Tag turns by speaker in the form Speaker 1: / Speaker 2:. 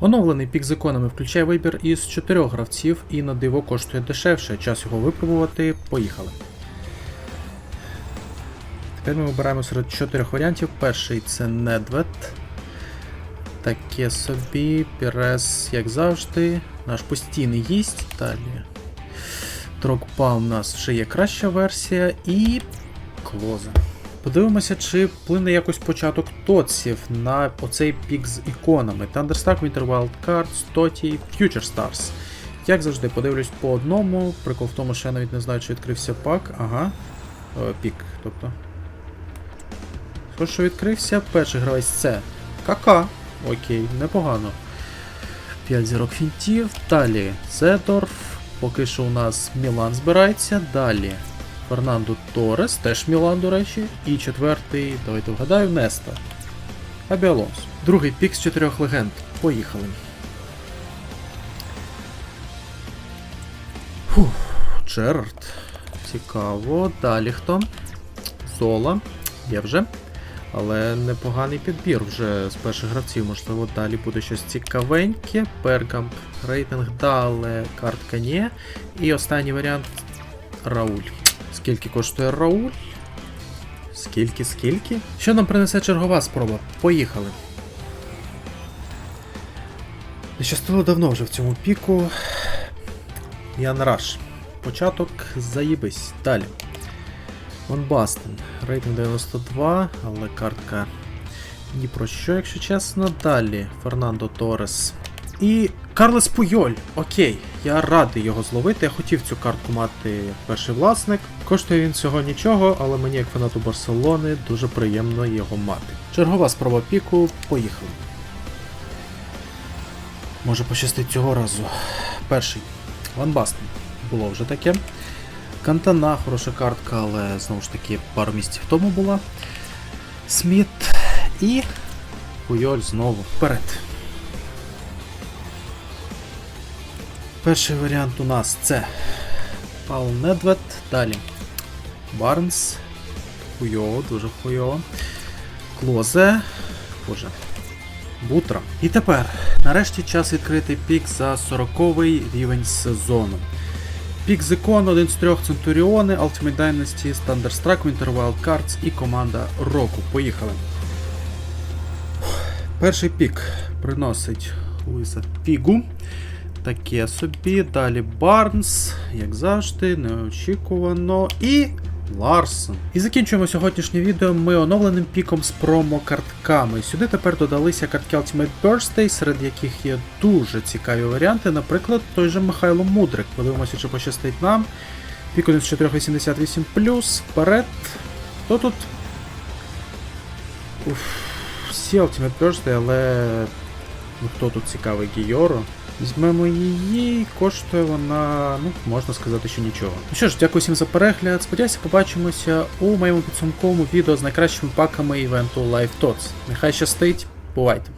Speaker 1: Оновлений пік з іконами включає вибір із чотирьох гравців і на диво коштує дешевше. Час його випробувати. Поїхали. Тепер ми вибираємо серед чотирьох варіантів. Перший це Недвед. Таке собі, Пірес, як завжди. Наш постійний гість. Далі. Трокпа у нас вже є краща версія і клоза. Подивимося, чи вплине якось початок тоців на оцей пік з іконами. Thunderstruck, Winter Wild Cards, Тоті, Future Stars. Як завжди, подивлюсь по одному. Прикол в тому, що я навіть не знаю, чи відкрився пак. Ага. О, пік, тобто. Що, що відкрився? Перший гравець це Кака. Окей, непогано. 5 зірок фінтів. Далі Зедорф. Поки що у нас Мілан збирається. Далі Фернандо Торес, теж Мілан, до речі. І четвертий, давайте вгадаю, Неста. Абіалонс. Другий пік з чотирьох легенд. Поїхали. Фух, Джерард. Цікаво. Далі хто? Зола. Є вже. Але непоганий підбір вже з перших гравців, можливо, далі буде щось цікавеньке. Пергамп, рейтинг дали, картка ні. І останній варіант Рауль. Скільки коштує Рауль? Скільки, скільки? Що нам принесе чергова спроба? Поїхали. Не щастило давно вже в цьому піку. Ян Раш. Початок заїбись. Далі. Ван Бастен. Рейтинг 92, але картка ні про що, якщо чесно. Далі Фернандо Торес. І Карлес Пуйоль. Окей, я радий його зловити. Я хотів цю картку мати як перший власник. Коштує він всього нічого, але мені, як фанату Барселони, дуже приємно його мати. Чергова спроба піку. Поїхали. Може пощастить цього разу. Перший. Ван Бастен. Було вже таке. Кантана, хороша картка, але знову ж таки пару місяців тому була. Сміт і Пуйоль знову вперед. Перший варіант у нас це Паул Недвед, далі Барнс. Хуйово, дуже хуйово. Клозе. Боже. Бутра. І тепер, нарешті час відкрити пік за 40 рівень сезону. Пік з ікон, один з трьох Центуріони, Ultimate Dynasty, Thunderstruck, Winter Wild Cards і команда року. Поїхали. Перший пік приносить Луїса Фігу. Таке собі. Далі Барнс, як завжди, неочікувано. І Ларсон. І закінчуємо сьогоднішнє відео ми оновленим піком з промо-картками. Сюди тепер додалися картки Ultimate Birthday, серед яких є дуже цікаві варіанти. Наприклад, той же Михайло Мудрик. Подивимося, чи пощастить нам. Пік один з 488 вперед. Хто тут? Уф, всі Ultimate Birthday, але. Ну, хто тут цікавий Гійоро? Візьмемо її, коштує вона, ну, можна сказати, що нічого. Ну що ж, дякую всім за перегляд. Сподіваюся, побачимося у моєму підсумковому відео з найкращими паками івенту Live Tots. Нехай щастить, бувайте!